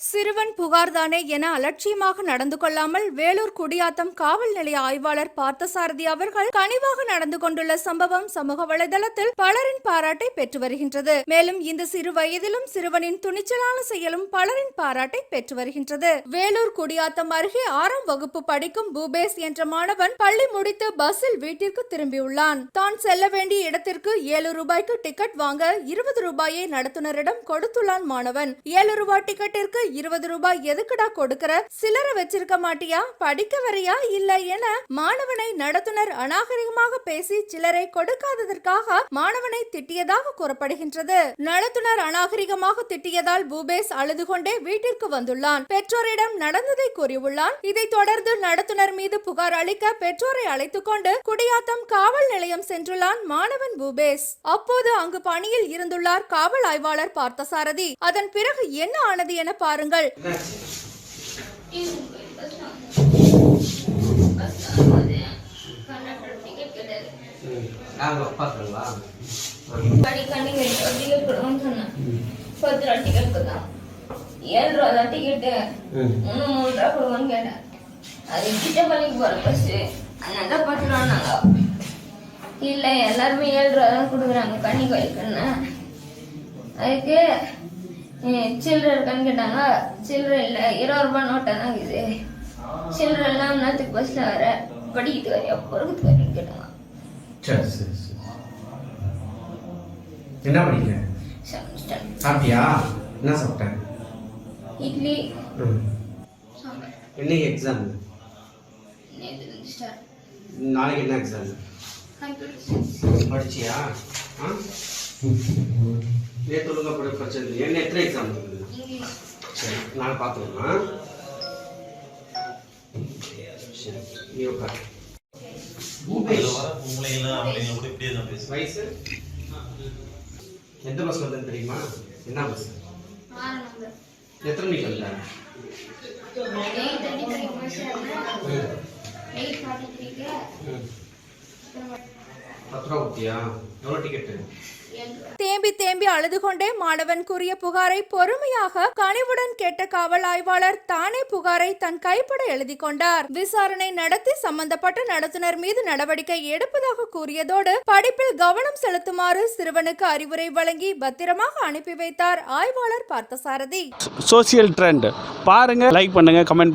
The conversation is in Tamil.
சிறுவன் புகார்தானே என அலட்சியமாக நடந்து கொள்ளாமல் வேலூர் குடியாத்தம் காவல் நிலைய ஆய்வாளர் பார்த்தசாரதி அவர்கள் கனிவாக நடந்து கொண்டுள்ள சம்பவம் சமூக வலைதளத்தில் பலரின் பாராட்டை பெற்று வருகின்றது. மேலும் இந்த சிறு வயதிலும் சிறுவனின் துணிச்சலான செயலும் பலரின் பாராட்டை பெற்று வருகின்றது. வேலூர் குடியாத்தம் அருகே ஆறாம் வகுப்பு படிக்கும் பூபேஸ் என்ற மாணவன் பள்ளி முடித்து பஸ்ஸில் வீட்டிற்கு திரும்பியுள்ளான். தான் செல்ல வேண்டிய இடத்திற்கு ஏழு ரூபாய்க்கு டிக்கெட் வாங்க இருபது ரூபாயை நடத்துனரிடம் கொடுத்துள்ளான் மாணவன். ஏழு ரூபாய் டிக்கெட்டிற்கு இருபது ரூபாய் எதுக்குடா கொடுக்கற? சிலர வச்சிருக்க மாட்டியா? படிக்க வரையா? இல்ல என மாணவனை நடத்துனர் அநாகரிகமாக பேசி சிலரை கொடுக்காததற்காக மாணவனை திட்டியதாக கூறப்படுகின்றது. நடத்துனர் அநாகரிகமாக திட்டியதால் பூபேஸ் அழுது கொண்டே வீட்டிற்கு வந்துள்ளான். பெற்றோரிடம் நடந்ததை கூறியுள்ளான். இதைத் தொடர்ந்து நடத்துனர் மீது புகார் அளிக்க பெற்றோரை அழைத்துக் கொண்டு குடியாத்தம் காவல் நிலையம் சென்றுள்ளான் மாணவன் பூபேஸ். அப்போது அங்கு பணியில் இருந்துள்ளார் காவல் ஆய்வாளர் பார்த்தசாரதி. அதன் பிறகு என்ன ஆனது என பாருங்கள். பத்து ரூபா டிக்கெட் கொடுத்தான் ஏழு ரூபா தான் டிக்கெட்டு மூணு மூணு ரூபா கொடுங்கன்னு கேட்டேன். அது கிட்ட பள்ளிக்கு போகிற பஸ்ஸு அதனால பத்து ரூபா இல்லை எல்லாருமே ஏழு ரூபா தான் கொடுக்குறாங்க. கண்ணி கோயிலுக்குன்னு. அதுக்கு சில்லறை இருக்கான்னு கேட்டாங்க. சில்லறை இல்லை இருபது ரூபா நோட்டை தான் இருக்குது. சில்லறை எல்லாம் என்னத்துக்கு பஸ்ஸில் வர படிக்கிறதுக்கு வரையா பொறுக்கிறதுக்கு வரையும் கேட்டாங்க. சரி சரி சரி. என்ன படிக்கிற சாப்பிட்டியா? என்ன சாப்பிட்டேன்? இட்லி. என்னைக்கு எக்ஸாம் நாளைக்கு என்ன எக்ஸாம் படிச்சியா? ஆ? நேற்று ஒழுங்கா படி படிச்சது என்ன எத்தனை எக்ஸாம் இருக்குது இங்கிலீஷ் சரி நான் பார்த்துக்கலாம் சரி நீ உட்கார் கூட வயசு எந்த பஸ் வந்தேன்னு தெரியுமா என்ன பஸ் எத்தனை மணிக்கு வந்த. பத்து ரூபா கொடுத்தியா எவ்வளோ டிக்கெட்டு தேம்பி தேம்பி அழுது கொண்டே மாணவன் கூறிய புகாரை பொறுமையாக கனிவுடன் கேட்ட காவல் ஆய்வாளர் தானே புகாரை தன் கைப்பட எழுதி கொண்டார். விசாரணை நடத்தி சம்பந்தப்பட்ட நடத்துனர் மீது நடவடிக்கை எடுப்பதாக கூறியதோடு படிப்பில் கவனம் செலுத்துமாறு சிறுவனுக்கு அறிவுரை வழங்கி பத்திரமாக அனுப்பி வைத்தார் ஆய்வாளர் பார்த்தசாரதி. சோசியல் ட்ரெண்ட் பாருங்க லைக் பண்ணுங்க கமெண்ட்